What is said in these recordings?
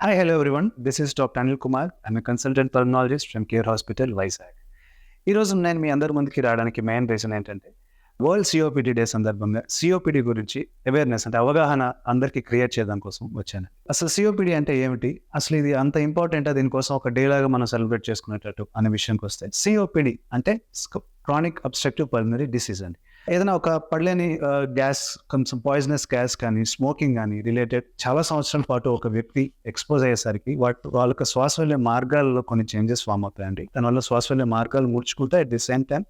Hi, hello everyone. This is Dr. Anil Kumar. I'm a consultant pulmonologist from Care Hospital, Vizag. ఈరోజు నేను మీ అందరి ముందుకి రావడానికి main reason ఏంటంటే వరల్డ్ సిఓపిడి డే సందర్భంగా సిఓపిడి గురించి అవేర్నెస్ అంటే అవగాహన అందరికీ క్రియేట్ చేయడం కోసం వచ్చాను అసలు సిఓపిడి అంటే ఏమిటి అసలు ఇది అంత ఇంపార్టెంట్ దీనికోసం ఒక డే లాగా మనం సెలబ్రేట్ చేసుకునేటట్టు అనే విషయానికి వస్తే సిఓపిడి అంటే క్రానిక్ అబ్స్ట్రక్టివ్ పల్మనరీ డిసీజ్ అండి ఏదైనా ఒక పడలేని గ్యాస్ కొంచెం పాయిజనస్ గ్యాస్ కానీ స్మోకింగ్ కానీ రిలేటెడ్ చాలా సంవత్సరాల పాటు ఒక వ్యక్తి ఎక్స్పోజ్ అయ్యేసరికి వాటి వాళ్ళకి శ్వాస వెళ్ళే మార్గాల్లో కొన్ని చేంజెస్ ఫామ్ అవుతాయండి. దానివల్ల శ్వాస వెళ్ళే మార్గాలు ముడుచుకుంటే అట్ ది సేమ్ టైం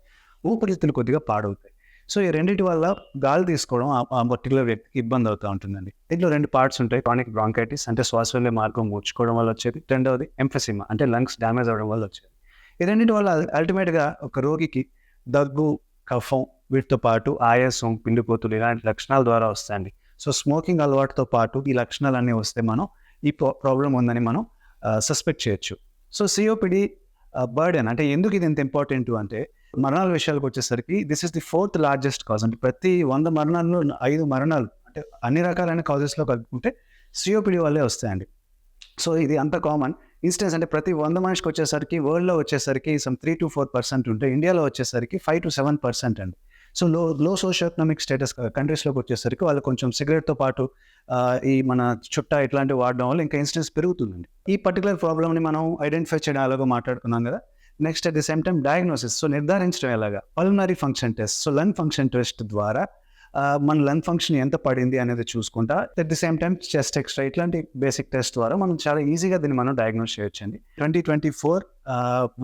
ఊపిరితిత్తులు కొద్దిగా పాడవుతాయి. సో ఈ రెండింటి వల్ల గాలి తీసుకోవడం ఆ- ఆ పర్టికులర్ వ్యక్తికి ఇబ్బంది అవుతూ ఉంటుందండి. దీంట్లో రెండు పార్ట్స్ ఉంటాయి. క్రానిక్ బ్రాంకైటిస్ అంటే శ్వాస వెళ్ళే మార్గం ముడుచుకోవడం వల్ల వచ్చేది. రెండవది ఎంఫెసిమా అంటే లంగ్స్ డ్యామేజ్ అవ్వడం వల్ల వచ్చేది. ఈ రెండింటి వల్ల అల్టిమేట్గా ఒక రోగికి దగ్గు కఫం వీటితో పాటు ఆయాసం పిండిపోతులు ఇలాంటి లక్షణాల ద్వారా వస్తాయండి. సో స్మోకింగ్ అలవాటుతో పాటు ఈ లక్షణాలన్నీ వస్తే మనం ఈ ప్రాబ్లం ఉందని మనం సస్పెక్ట్ చేయొచ్చు. సో సిఓపిడి బర్డెన్ అంటే ఎందుకు ఇది ఎంత ఇంపార్టెంట్ అంటే మరణాల విషయాలకు వచ్చేసరికి this is the fourth largest cause. అంటే ప్రతి వంద మరణాల్లో ఐదు మరణాలు అంటే అన్ని రకాలైన కాజెస్లో కలుపుకుంటే సిఓపిడి వల్లే వస్తాయండి. సో ఇది అంత కామన్. ఇన్స్టెన్స్ అంటే ప్రతి వంద మనిషికి వచ్చేసరికి వరల్డ్లో వచ్చేసరికి some three to four percent ఉంటే ఇండియాలో వచ్చేసరికి ఫైవ్ టు సెవెన్ పర్సెంట్ అండి. సో లో లో సోషల్ ఎకనామిక్ స్టేటస్ కంట్రీస్లోకి వచ్చేసరికి వాళ్ళు కొంచెం సిగరెట్తో పాటు ఈ మన చుట్టా ఇట్లాంటివి వాడడం వల్ల ఇంకా ఇన్సిడెన్స్ పెరుగుతుందండి. ఈ పర్టికులర్ ప్రాబ్లమ్ని మనం ఐడెంటిఫై చేయడం ఎలాగో మాట్లాడుకున్నాం కదా next at the same time diagnosis so నిర్ధారించడం ఎలాగా? Pulmonary function test so lung function test ద్వారా మన లంగ్ ఫంక్షన్ ఎంత పడింది అనేది చూసుకుంటా at the same time chest X ray ఇట్లాంటి బేసిక్ టెస్ట్ ద్వారా మనం చాలా ఈజీగా దీన్ని మనం డయాగ్నోస్ చేయొచ్చండి. Twenty twenty four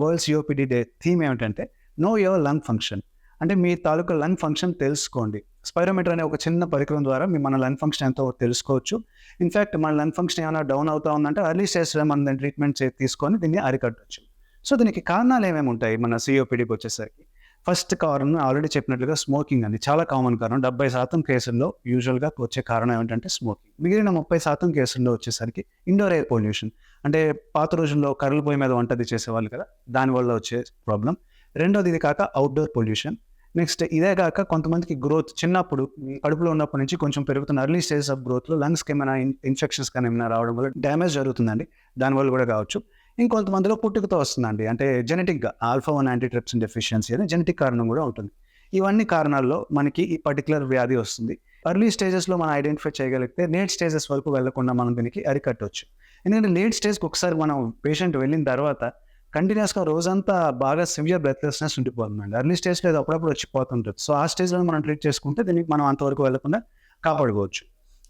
world COPD day theme ఏమిటంటే నో యువర్ లంగ్ ఫంక్షన్ అంటే మీ తాలూకా లంగ్ ఫంక్షన్ తెలుసుకోండి. స్పైరోమీటర్ అనే ఒక చిన్న పరికరం ద్వారా మీ మన లంగ్ ఫంక్షన్ ఎంతో తెలుసుకోవచ్చు. ఇన్ఫాక్ట్ మన లంగ్ ఫంక్షన్ ఏమైనా డౌన్ అవుతా ఉందంటే అర్లీ స్టేజ్లో మనం దాని ట్రీట్మెంట్ చే తీసుకొని దీన్ని అరికట్టవచ్చు సో దీనికి కారణాలు ఏమేమి ఉంటాయి? మన సిఓపిడికి వచ్చేసరికి. ఫస్ట్ కారణం ఆల్రెడీ చెప్పినట్లుగా స్మోకింగ్ అండి. చాలా కామన్ కారణం. డెబ్బై శాతం కేసుల్లో యూజువల్గా వచ్చే కారణం ఏంటంటే స్మోకింగ్. మిగిలిన ముప్పై శాతం కేసుల్లో వచ్చేసరికి ఇండోర్ ఎయిర్ పొల్యూషన్ అంటే పాత రోజుల్లో కర్రల పొయ్యి మీద వంటది చేసేవాళ్ళు కదా? దానివల్ల వచ్చే ప్రాబ్లం రెండోది ఇది కాక అవుట్డోర్ పొల్యూషన్ నెక్స్ట్ ఇదే కాక కొంతమందికి గ్రోత్ చిన్నప్పుడు కడుపులో ఉన్నప్పటి నుంచి కొంచెం పెరుగుతున్న అర్లీ స్టేజ్ ఆఫ్ గ్రోత్లో లంగ్స్కి ఏమైనా ఇన్ఫెక్షన్స్ కానీ ఏమైనా రావడం వల్ల డ్యామేజ్ జరుగుతుందండి. దానివల్ల కూడా కావచ్చు. ఇంకొంతమందిలో పుట్టుకతో వస్తుందండి. అంటే జెనెటిక్గా ఆల్ఫా వన్ యాంటీట్రిప్సిన్ డెఫిషియన్సీ అని జెనెటిక్ కారణం కూడా ఉంటుంది. ఇవన్నీ కారణాల్లో మనకి ఈ పర్టికులర్ వ్యాధి వస్తుంది. అర్లీ స్టేజెస్లో మనం ఐడెంటిఫై చేయగలిగితే లేట్ స్టేజెస్ వరకు వెళ్ళకుండా మనం దీనికి అరికట్టవచ్చు ఎందుకంటే లేట్ స్టేజ్కి ఒకసారి మనం పేషెంట్ వెళ్ళిన తర్వాత కంటిన్యూస్గా రోజంతా బాగా సివియర్ బ్రెత్లెస్నెస్ ఉండిపోతుందండి. అర్లీ స్టేజ్లో లేదు అప్పుడప్పుడు వచ్చిపోతుంటుంది. సో ఆ స్టేజ్లో మనం ట్రీట్ చేసుకుంటే దీనికి మనం అంతవరకు వెళ్ళకుండా కాపాడుకోవచ్చు.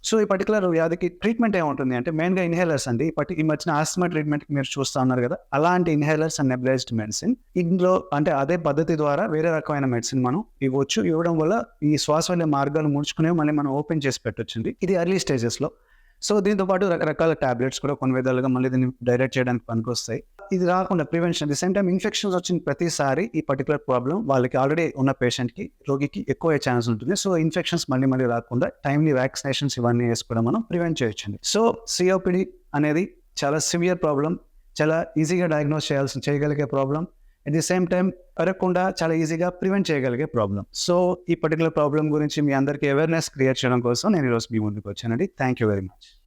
సో ఈ పర్టికులర్ వ్యాధికి ట్రీట్మెంట్ ఏముంటుంది అంటే మెయిన్గా ఇన్హేలర్స్ అండి. ఈ ఈ మధ్యన ఆస్మా ట్రీట్మెంట్కి మీరు చూస్తూ ఉన్నారు కదా అలాంటి ఇన్హేలర్స్ అండ్ నెబిలైజ్డ్ మెడిసిన్. ఇందులో అంటే అదే పద్ధతి ద్వారా వేరే రకమైన మెడిసిన్ మనం ఇవ్వచ్చు. ఇవ్వడం వల్ల ఈ శ్వాస వెళ్ళే మార్గాలు ముడుచుకునే మళ్ళీ మనం ఓపెన్ చేసి పెట్టొచ్చింది ఇది ఎర్లీ స్టేజెస్లో. సో దీంతో పాటు రకరకాల టాబ్లెట్స్ కూడా కొన్ని విధాలుగా మళ్ళీ దీన్ని డైరెక్ట్ చేయడానికి పనికొస్తాయి. ఇది రాకుండా prevention the same time infections వచ్చిన ప్రతిసారి ఈ పర్టికులర్ ప్రాబ్లం వాళ్ళకి ఆల్రెడీ ఉన్న పేషెంట్కి రోగికి ఎక్కువ ఛాన్స్ ఉంటుంది. సో ఇన్ఫెక్షన్స్ మళ్ళీ మళ్ళీ రాకుండా టైమ్లీ వ్యాక్సినేషన్స్ ఇవన్నీ వేసుకోవడం మనం ప్రివెంట్ చేయొచ్చండి. సో సిఓపిడి అనేది చాలా సివియర్ ప్రాబ్లం చాలా ఈజీగా డయాగ్నోస్ చేయాల్సి చేయగలిగే problem at the same time పెరగకుండా చాలా ఈజీగా ప్రివెంట్ చేయగలిగే ప్రాబ్లం సో ఈ పర్టికులర్ ప్రాబ్లం గురించి మీ అందరికీ అవేర్నెస్ క్రియేట్ చేయడం కోసం నేను ఈరోజు మీ ముందుకు వచ్చానండి. Thank you very much